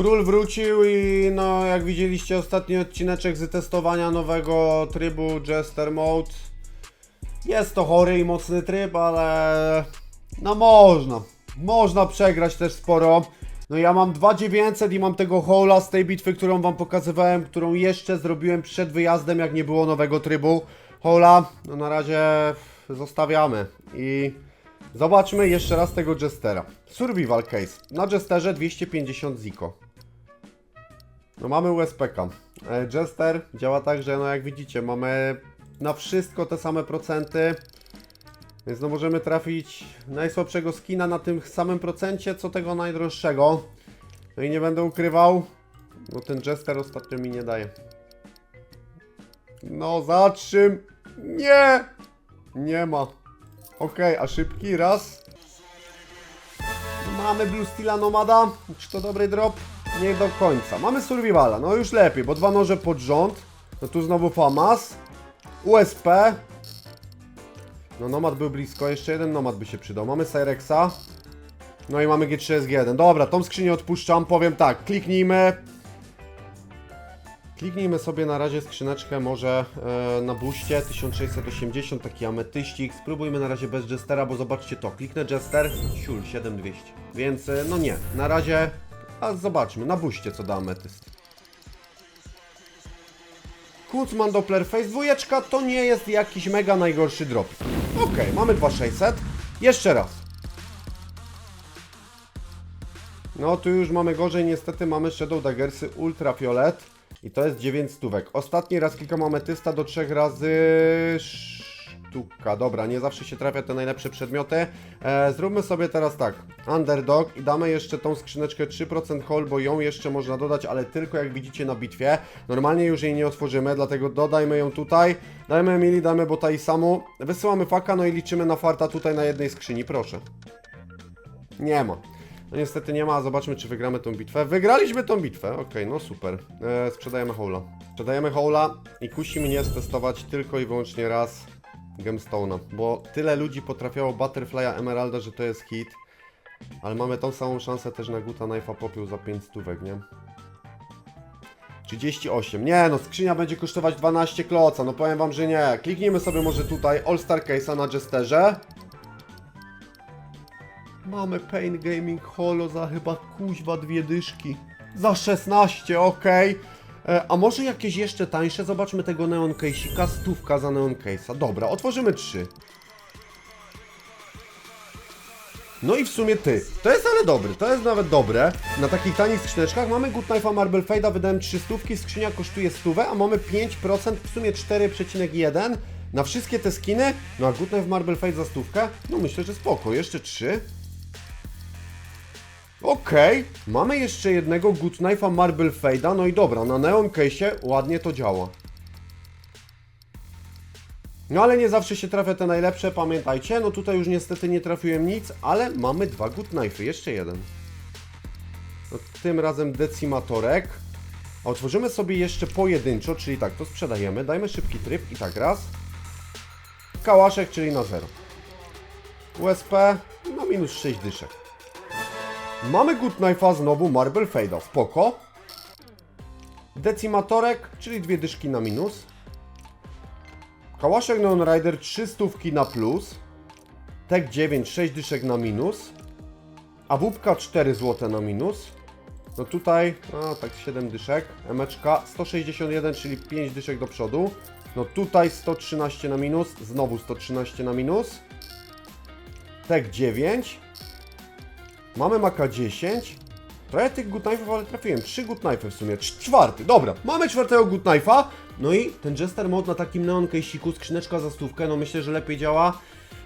Król wrócił i no jak widzieliście ostatni odcineczek z testowania nowego trybu Jester Mode. Jest to chory i mocny tryb, ale no można. Można przegrać też sporo. No ja mam 2900 i mam tego hola z tej bitwy, którą wam pokazywałem, którą jeszcze zrobiłem przed wyjazdem, jak nie było nowego trybu. Hola, no na razie zostawiamy i zobaczmy jeszcze raz tego Jestera. Survival Case. Na Jesterze 250 ziko. No mamy USPK. E, Jester działa tak, że no jak widzicie, mamy na wszystko te same procenty. Więc no możemy trafić najsłabszego skina na tym samym procencie, co tego najdroższego. No i nie będę ukrywał, bo ten Jester ostatnio mi nie daje. No zatrzym! Nie! Nie ma. Okej, a szybki raz. Mamy Blue Steela Nomada. Czy to dobry drop? Nie do końca. Mamy Survivala, no już lepiej, bo dwa noże pod rząd. No tu znowu Famas. USP. No Nomad był blisko, jeszcze jeden Nomad by się przydał. Mamy Cyrexa. No i mamy G3SG1. Dobra, tą skrzynię odpuszczam, powiem tak, kliknijmy. Kliknijmy sobie na razie skrzyneczkę może e, na buście 1680, taki ametyścik. Spróbujmy na razie bez Jestera, bo zobaczcie to. Kliknę Jester, siul 7200. Więc e, no nie, na razie, a zobaczmy, na buście co da ametyst. Kucman Doppler Face dwójeczka to nie jest jakiś mega najgorszy drop. Okej, mamy 2600. Jeszcze raz. No tu już mamy gorzej, niestety mamy Shadow Daggersy Ultrafiolet i to jest 9 stówek. Ostatni raz klikam ametysta do 3 razy sztuka. Dobra, nie zawsze się trafia te najlepsze przedmioty. E, zróbmy sobie teraz tak, Underdog i damy jeszcze tą skrzyneczkę 3% hol, bo ją jeszcze można dodać, ale tylko jak widzicie na bitwie. Normalnie już jej nie otworzymy, dlatego dodajmy ją tutaj. Dajmy Emily, damy Bota i Samu. Wysyłamy faka, no i liczymy na farta tutaj na jednej skrzyni, proszę. Nie ma. No niestety nie ma, zobaczmy czy wygramy tą bitwę. Wygraliśmy tą bitwę, okej, no super. E, sprzedajemy Hola. Sprzedajemy Hola i kusi mnie stestować tylko i wyłącznie raz Gemstone'a, bo tyle ludzi potrafiało Butterfly'a Emeralda, że to jest hit. Ale mamy tą samą szansę też na Guta Knife'a popiół za 5 stówek, nie? 38. Nie no, skrzynia będzie kosztować 12 kloca, no powiem wam, że nie. Kliknijmy sobie może tutaj All Star Case'a na Jesterze. Mamy Pain Gaming Holo za chyba kuźwa dwie dyszki. Za 16, okej. E, A może jakieś jeszcze tańsze? Zobaczmy tego Neon Case'ika. Stówka za Neon Case'a. Dobra, otworzymy trzy. No i w sumie ty. To jest ale dobry, to jest nawet dobre. Na takich tanich skrzyneczkach mamy Good Knife'a Marble Fade'a, wydałem 3 stówki, skrzynia kosztuje stówę, a mamy 5%, w sumie 4,1 na wszystkie te skiny. No a Good Knife Marble Fade za stówkę? No myślę, że spoko. Jeszcze 3. Okej, mamy jeszcze jednego Good Knife'a Marble Fade'a, no i dobra, na Neon Case'ie ładnie to działa. No ale nie zawsze się trafia te najlepsze, pamiętajcie, no tutaj już niestety nie trafiłem nic, ale mamy dwa Good Knife'y, jeszcze jeden. No, tym razem decimatorek. A otworzymy sobie jeszcze pojedynczo, czyli tak, to sprzedajemy, dajmy szybki tryb i tak raz. Kałaszek, czyli na zero. USP, no minus 6 dyszek. Mamy Good Knife'a znowu Marble Fade'a, spoko. Decimatorek, czyli dwie dyszki na minus. Kałaszek Neon Rider 3 stówki na plus. Tek 9, 6 dyszek na minus. A wupka 4 zł na minus. No tutaj, no tak 7 dyszek. Emeczka 161, czyli 5 dyszek do przodu. No tutaj 113 na minus, znowu 113 na minus. Tek 9. Mamy maka 10. Trochę tych good knife'ów, ale trafiłem. Trzy good knife'y w sumie. Cz- Czwarty, dobra. Mamy czwartego good knife'a. No i ten Jester Mode na takim neon case'iku, skrzyneczka za stówkę, no myślę, że lepiej działa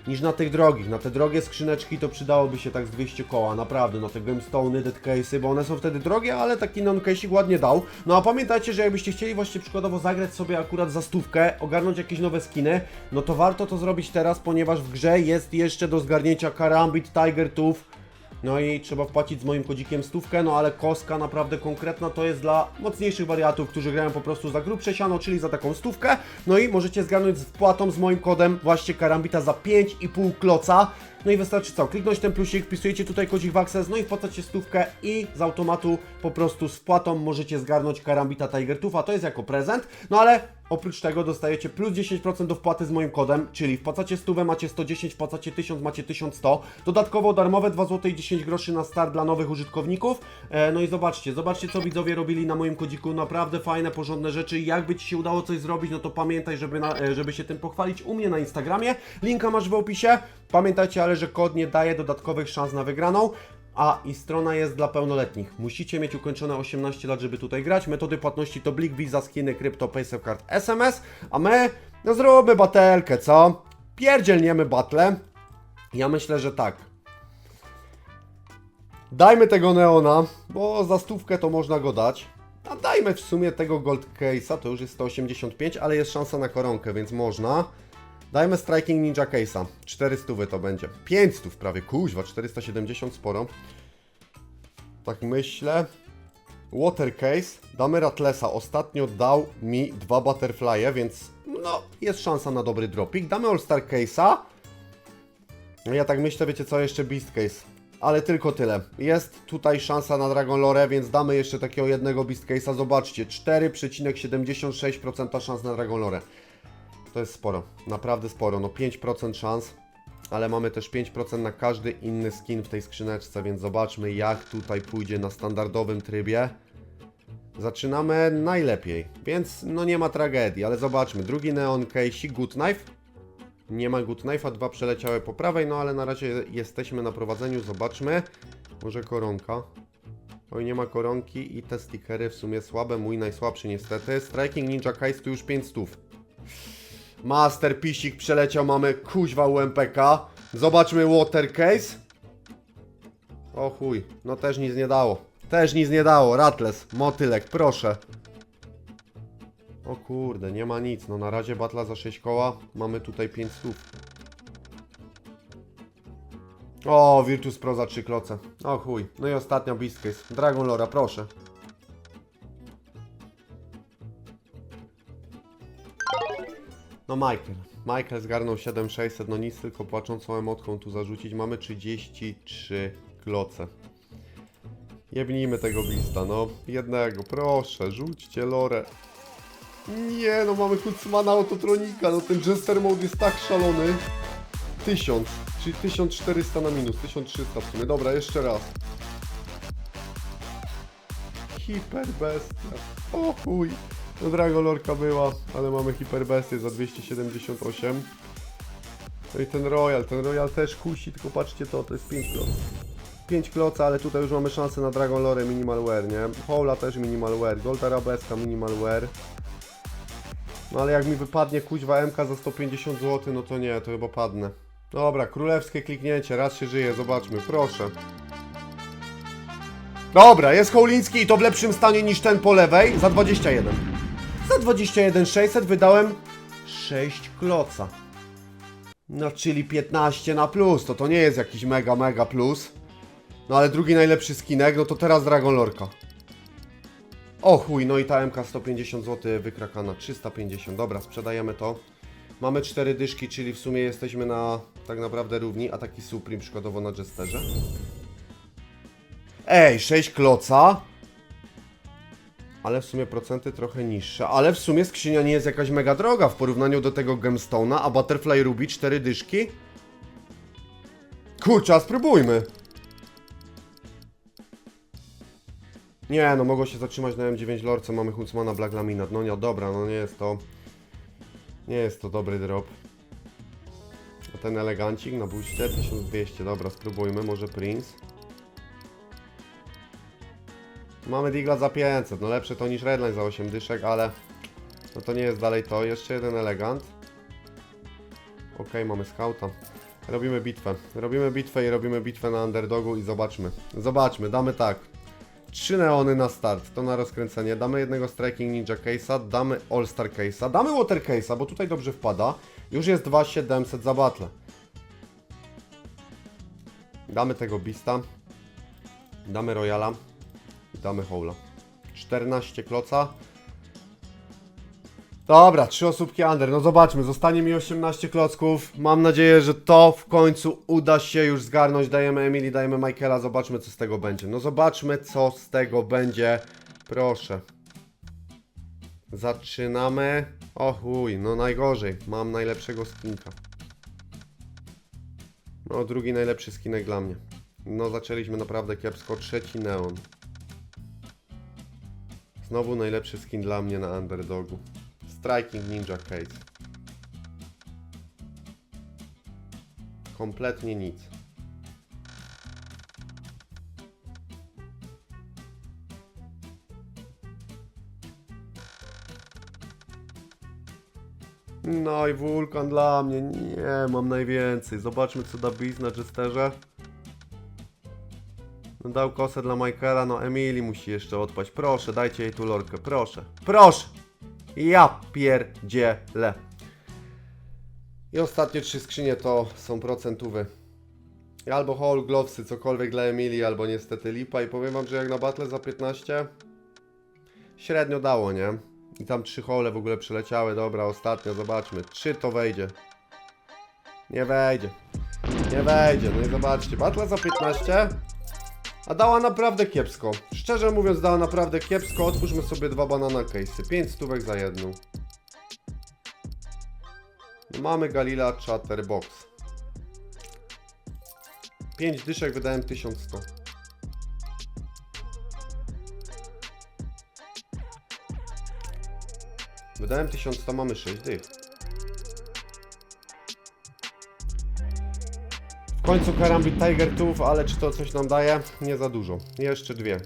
niż na tych drogich. Na te drogie skrzyneczki to przydałoby się tak z 200 koła, naprawdę, na te gemstone'y, dead case'y, bo one są wtedy drogie, ale taki neon case'ik ładnie dał. No a pamiętajcie, że jakbyście chcieli właśnie przykładowo zagrać sobie akurat za stówkę, ogarnąć jakieś nowe skiny, no to warto to zrobić teraz, ponieważ w grze jest jeszcze do zgarnięcia Karambit, Tiger Tooth, no i trzeba wpłacić z moim kodzikiem stówkę, no ale kostka naprawdę konkretna to jest dla mocniejszych wariatów, którzy grają po prostu za grubsze siano, czyli za taką stówkę. No i możecie zgarnąć z wpłatą z moim kodem właśnie Karambita za 5,5 kloca. No i wystarczy co? Kliknąć ten plusik, wpisujecie tutaj kodzik w Access, no i wpłacacie stówkę i z automatu po prostu z wpłatą możecie zgarnąć Karambita Tiger to jest jako prezent. No ale oprócz tego dostajecie plus 10% do wpłaty z moim kodem, czyli wpłacacie stówę, macie 110, wpłacacie 1000, macie 1100. Dodatkowo darmowe 2 zł i 10 groszy na start dla nowych użytkowników. E, no i zobaczcie, zobaczcie co widzowie robili na moim kodziku, naprawdę fajne, porządne rzeczy. Jakby Ci się udało coś zrobić, no to pamiętaj, żeby, na, e, żeby się tym pochwalić u mnie na Instagramie. Linka masz w opisie. Pamiętajcie ale, że kod nie daje dodatkowych szans na wygraną. A i strona jest dla pełnoletnich. Musicie mieć ukończone 18 lat, żeby tutaj grać. Metody płatności to Blik, Visa, skiny, krypto, Card, SMS. A my, no zróbmy batelkę, co? Pierdzielniemy batle. Ja myślę, że tak. Dajmy tego Neona, bo za stówkę to można go dać. A dajmy w sumie tego Gold Case'a, to już jest 185, ale jest szansa na koronkę, więc można. Dajmy Striking Ninja Case'a. 400 to będzie. 500 prawie, kuźwa, 470 sporo. Tak myślę. Water Case. Damy Ratlesa. Ostatnio dał mi dwa Butterfly'e, więc no, jest szansa na dobry dropik. Damy All Star Case'a. Ja tak myślę, wiecie co, jeszcze Beast Case. Ale tylko tyle. Jest tutaj szansa na Dragon Lore, więc damy jeszcze takiego jednego Beast Case'a. Zobaczcie, 4,76% szans na Dragon Lore. To jest sporo, naprawdę sporo. No 5% szans, ale mamy też 5% na każdy inny skin w tej skrzyneczce, więc zobaczmy jak tutaj pójdzie na standardowym trybie. Zaczynamy najlepiej, więc no nie ma tragedii, ale zobaczmy. Drugi Neon Case, Good Knife. Nie ma Good Knife'a, dwa przeleciały po prawej, no ale na razie jesteśmy na prowadzeniu, zobaczmy. Może koronka. Oj, nie ma koronki i te stickery w sumie słabe, mój najsłabszy niestety. Striking Ninja Case tu już 5 stów. Masterpisik przeleciał, mamy kuźwa UMPK. Zobaczmy Water Case. O chuj, no też nic nie dało. Też nic nie dało, Rattles, motylek, proszę. O kurde, nie ma nic. No na razie batla za 6 koła. Mamy tutaj 5 stów. O, Virtus Pro za 3 kloce. O chuj. No i ostatnia Case. Dragon Lora, proszę. No Michael. Michael zgarnął 7600, no nic, tylko płaczącą emotką tu zarzucić. Mamy 33 kloce. Jebnijmy tego Beasta, no. Jednego, proszę, rzućcie lore. Nie, no mamy Hucmana Autotronika, no ten Jester Mode jest tak szalony. 1000, czyli 1400 na minus, 1300 w sumie. Dobra, jeszcze raz. Hiperbestia. O chuj. No Dragolorka była, ale mamy hiperbestię za 278. No i ten Royal, ten Royal też kusi, tylko patrzcie to, to jest 5 kloc. 5 kloca, ale tutaj już mamy szansę na Dragon Lore Minimal Wear, nie? Hola też Minimal Wear, Gold Arabeska Minimal Wear. No ale jak mi wypadnie kuźwa MK za 150 zł, no to nie, to chyba padnę. Dobra, królewskie kliknięcie, raz się żyje, zobaczmy, proszę. Dobra, jest Hołliński i to w lepszym stanie niż ten po lewej, za 21. Za 21 600 wydałem 6 kloca. No, czyli 15 na plus, to to nie jest jakiś mega, mega plus. No ale drugi najlepszy skinek, no to teraz Dragon Lorka. O chuj, no i ta MK 150 zł wykrakana, 350, dobra, sprzedajemy to. Mamy 4 dyszki, czyli w sumie jesteśmy na tak naprawdę równi, a taki Supreme przykładowo na Jesterze. Ej, 6 kloca. Ale w sumie procenty trochę niższe. Ale w sumie skrzynia nie jest jakaś mega droga w porównaniu do tego Gemstone'a, a Butterfly Ruby 4 dyszki. Kurczę, a spróbujmy. Nie, no mogło się zatrzymać na M9 Lorce, mamy Huntsmana Black Laminat. No nie, dobra, no nie jest to... Nie jest to dobry drop. A ten elegancik na buście 1200, dobra, spróbujmy, może Prince. Mamy Digla za 500, no lepsze to niż Redline za 8 dyszek, ale... No to nie jest dalej to, jeszcze jeden elegant. Okej, mamy scouta. Robimy bitwę. Robimy bitwę i robimy bitwę na underdogu i zobaczmy. Zobaczmy, damy tak. Trzy neony na start, to na rozkręcenie. Damy jednego Striking Ninja Case'a, damy All Star Case'a, damy Water Case'a, bo tutaj dobrze wpada. Już jest 2700 za battle. Damy tego Beasta. Damy Royala. Damy Howla. 14 kloca. Dobra, trzy osóbki under. No zobaczmy, zostanie mi 18 klocków. Mam nadzieję, że to w końcu uda się już zgarnąć. Dajemy Emily, dajemy Michaela, zobaczmy co z tego będzie. No zobaczmy co z tego będzie. Proszę. Zaczynamy. O chuj, no najgorzej. Mam najlepszego skinka. No drugi najlepszy skinek dla mnie. No zaczęliśmy naprawdę kiepsko. Trzeci neon. Znowu najlepszy skin dla mnie na underdogu. Striking Ninja Case. Kompletnie nic. No i wulkan dla mnie. Nie, mam najwięcej. Zobaczmy co da Biz na Jesterze. No dał kosę dla Michaela, no Emily musi jeszcze odpaść. Proszę, dajcie jej tu lorkę, proszę. Proszę! Ja pierdzielę. I ostatnie trzy skrzynie to są procentówy. Albo Hall, Glovesy, cokolwiek dla Emilii, albo niestety lipa. I powiem wam, że jak na battle za 15 średnio dało, nie? I tam trzy hole w ogóle przyleciały. Dobra, ostatnio, zobaczmy. Czy to wejdzie? Nie wejdzie. Nie wejdzie, no i zobaczcie. Battle za 15 a dała naprawdę kiepsko. Szczerze mówiąc, dała naprawdę kiepsko. Otwórzmy sobie dwa banana case'y. 5 stówek za jedną. Mamy Galila Chatterbox. 5 dyszek wydałem 1100. Wydałem 1100, mamy 6 dych. W końcu Karambit Tiger Tooth, ale czy to coś nam daje? Nie za dużo. Jeszcze dwie.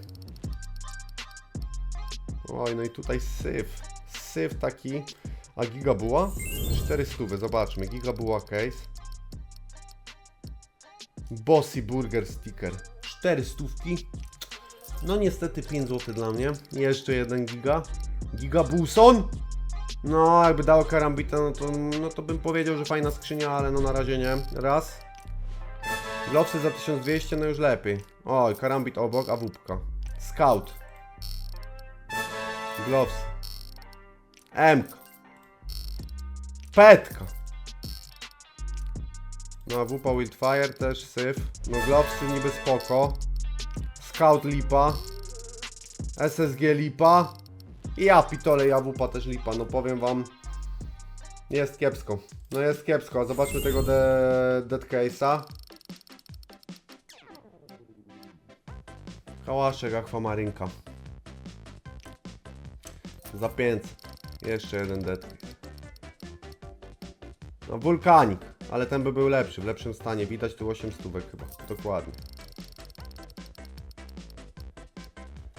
Oj, no i tutaj syf. Syf taki. A gigabuła? 400, zobaczmy. Gigabuła case. Bossy Burger Sticker. 400. No niestety 5 zł dla mnie. Jeszcze jeden giga. Giga Bulson. No, jakby dało karambita, no to, no to bym powiedział, że fajna skrzynia, ale no na razie nie. Raz. Glowsy za 1200, no już lepiej. Oj, karambit obok, a wupka. Scout. Gloves. M. Petka. No, a wupa Wildfire też syf. No, Glovesy niby spoko. Scout lipa. SSG lipa. I ja pitole, ja wupa też lipa. No powiem wam. Jest kiepsko. No jest kiepsko. Zobaczmy tego de Dead Case'a. Kałaszek akwamarynka. Za 500. Jeszcze jeden dead. No wulkanik, ale ten by był lepszy, w lepszym stanie. Widać tu 8 stówek chyba. Dokładnie.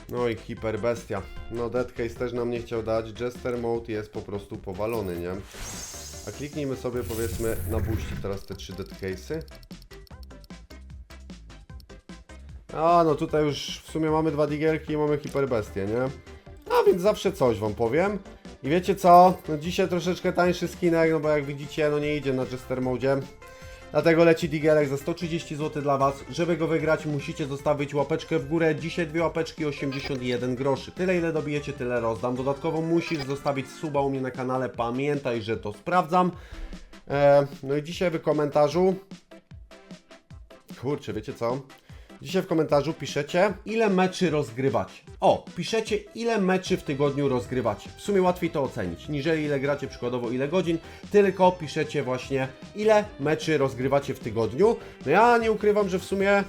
No i hiperbestia. No Dead Case też nam nie chciał dać. Jester Mode jest po prostu powalony, nie? A kliknijmy sobie powiedzmy na buści teraz te trzy Dead Case'y. A, no tutaj już w sumie mamy dwa digielki i mamy hiperbestię, nie? A więc zawsze coś wam powiem. I wiecie co? No dzisiaj troszeczkę tańszy skinek, no bo jak widzicie, no nie idzie na Jester Mode. Dlatego leci digielek za 130 zł dla was. Żeby go wygrać, musicie zostawić łapeczkę w górę. Dzisiaj dwie łapeczki 81 groszy. Tyle ile dobijecie, tyle rozdam. Dodatkowo musisz zostawić suba u mnie na kanale. Pamiętaj, że to sprawdzam. E, no i dzisiaj w komentarzu. Kurczę, wiecie co? Dzisiaj w komentarzu piszecie, ile meczy rozgrywacie. O, piszecie, ile meczy w tygodniu rozgrywacie. W sumie łatwiej to ocenić, niżeli ile gracie, przykładowo ile godzin, tylko piszecie właśnie, ile meczy rozgrywacie w tygodniu. No ja nie ukrywam, że w sumie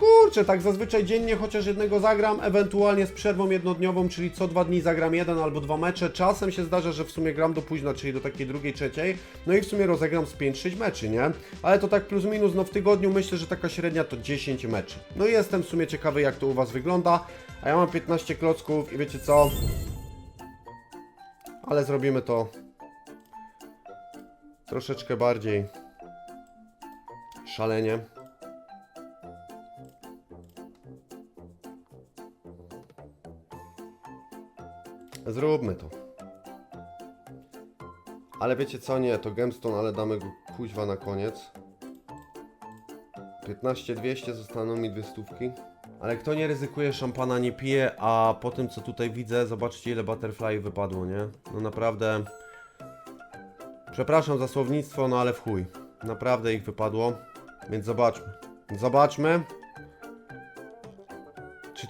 Kurczę, tak zazwyczaj dziennie chociaż jednego zagram, ewentualnie z przerwą jednodniową, czyli co dwa dni zagram jeden albo dwa mecze. Czasem się zdarza, że w sumie gram do późna, czyli do takiej drugiej, trzeciej. No i w sumie rozegram z 5-6 meczy, nie? Ale to tak plus minus, no w tygodniu myślę, że taka średnia to 10 meczy. No i jestem w sumie ciekawy, jak to u Was wygląda. A ja mam 15 klocków i wiecie co? Ale zrobimy to troszeczkę bardziej szalenie. Zróbmy to. Ale wiecie co? Nie, to gemstone, ale damy go kuźwa na koniec. 15200 zostaną mi dwie stówki. Ale kto nie ryzykuje, szampana nie pije, a po tym co tutaj widzę, zobaczcie ile butterfly wypadło, nie? No naprawdę Przepraszam za słownictwo, no ale w chuj. Naprawdę ich wypadło. Więc zobaczmy. Zobaczmy.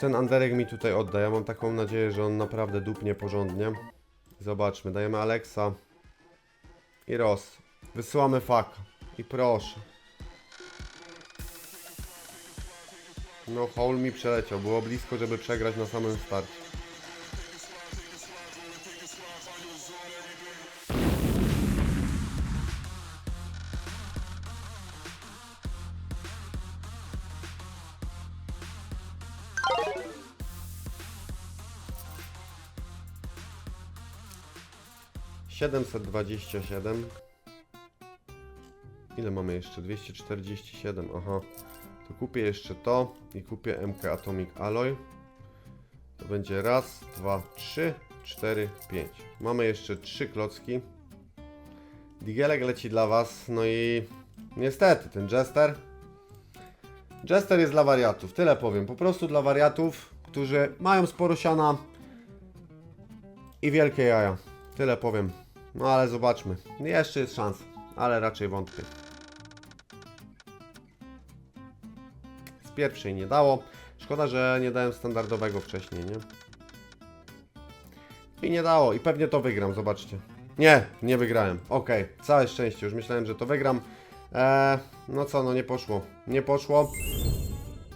Ten Anderek mi tutaj odda? Ja mam taką nadzieję, że on naprawdę dupnie porządnie. Zobaczmy, dajemy Alexa i Ross. Wysyłamy faka. I proszę. No, Hole mi przeleciał. Było blisko, żeby przegrać na samym starcie. Siedemset dwadzieścia siedem. Ile mamy jeszcze? 247, aha. To kupię jeszcze to i kupię MK Atomic Alloy. To będzie raz, dwa, trzy, cztery, pięć. Mamy jeszcze trzy klocki. Digelek leci dla Was, no i niestety ten Jester. Jester jest dla wariatów, tyle powiem. Po prostu dla wariatów, którzy mają sporo siana i wielkie jaja. Tyle powiem. No ale zobaczmy. Jeszcze jest szansa, ale raczej wątpię. Z pierwszej nie dało. Szkoda, że nie dałem standardowego wcześniej, nie? I nie dało. I pewnie to wygram, zobaczcie. Nie, nie wygrałem. Okej, całe szczęście. Już myślałem, że to wygram. Eee, no co, no nie poszło. Nie poszło.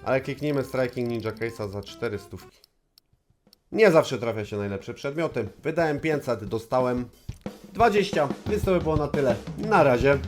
Ale kliknijmy Striking Ninja Case'a za 4 stówki. Nie zawsze trafia się najlepsze przedmioty. Wydałem 500, dostałem 20, więc to by było na tyle. Na razie.